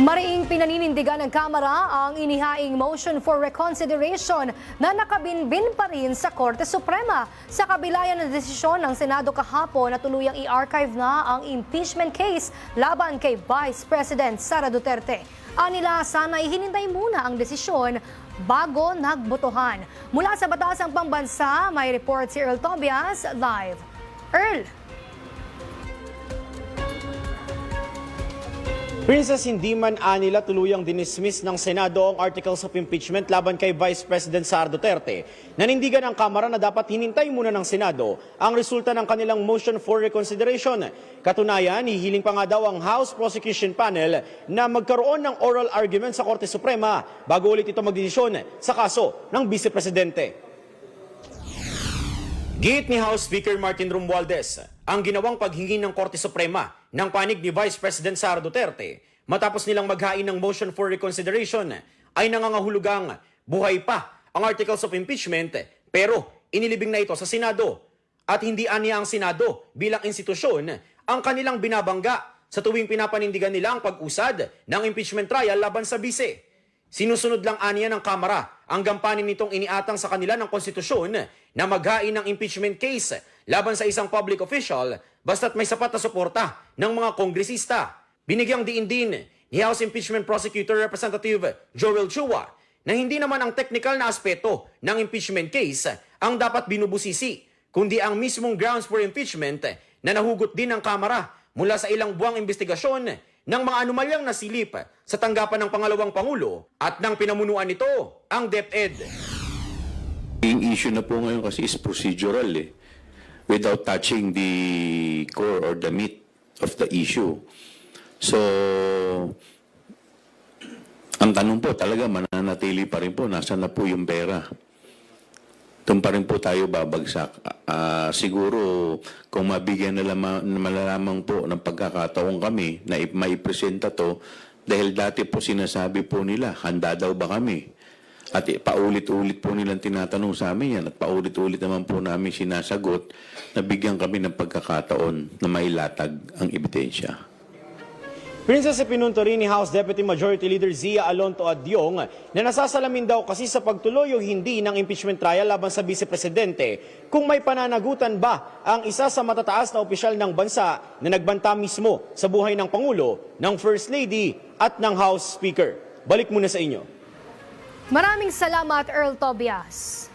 Mariing pinaninindigan ng Kamara ang inihaing motion for reconsideration na nakabinbin pa rin sa Korte Suprema. Sa kabilayan ng desisyon ng Senado kahapon na tuluyang i-archive na ang impeachment case laban kay Vice President Sara Duterte. Anila sana ihinintay muna ang desisyon bago nagbotohan. Mula sa Batasang Pambansa, may report si Earl Tobias live. Earl! Princess, hindi man anila tuluyang dinismiss ng Senado ang articles of impeachment laban kay Vice President Sara Duterte. Nanindigan ang Kamara na dapat hinintay muna ng Senado ang resulta ng kanilang motion for reconsideration. Katunayan, hihiling pa nga daw ang House Prosecution Panel na magkaroon ng oral argument sa Korte Suprema bago ulit ito magdesisyon sa kaso ng Vice Presidente. Git ni House Speaker Martin Romualdez ang ginawang paghingi ng Korte Suprema ng panig ni Vice President Sara Duterte matapos nilang maghain ng motion for reconsideration ay nangangahulugang buhay pa ang articles of impeachment pero inilibing na ito sa Senado at hindi aniya ang Senado bilang institusyon ang kanilang binabangga sa tuwing pinapanindigan nila ang pag-usad ng impeachment trial laban sa bise. Sinusunod lang aniya ng Kamara ang gampanin nitong iniatang sa kanila ng konstitusyon na maghain ng impeachment case laban sa isang public official basta't may sapat na suporta ng mga kongresista. Binigyang diin din ni House Impeachment Prosecutor Representative Joel Chua na hindi naman ang technical na aspeto ng impeachment case ang dapat binubusisi, kundi ang mismong grounds for impeachment na nahugot din ng Kamara mula sa ilang buwang investigasyon ng mga anomalyang nasilip sa tanggapan ng pangalawang Pangulo at ng pinamunuan nito ang DepEd. Yung issue na po ngayon kasi is procedural eh. Without touching the core or the meat of the issue. So, ang tanong po talaga mananatili pa rin po, nasa na po yung pera. Doon pa rin po tayo babagsak. Ah, siguro, kung mabigyan na lamang, malalaman po ng pagkakataon kami na maipresenta to, dahil dati po sinasabi po nila, handa daw ba kami? At paulit-ulit po nilang tinatanong sa amin yan at paulit-ulit naman po namin sinasagot na bigyan kami ng pagkakataon na mailatag ang ebidensya. Princess ipinunto rin ni House Deputy Majority Leader Zia Alonto Adyong na nasasalamin daw kasi sa pagtuloy o hindi ng impeachment trial laban sa Vice Presidente kung may pananagutan ba ang isa sa matataas na opisyal ng bansa na nagbanta mismo sa buhay ng Pangulo, ng First Lady at ng House Speaker. Balik muna sa inyo. Maraming salamat, Earl Tobias.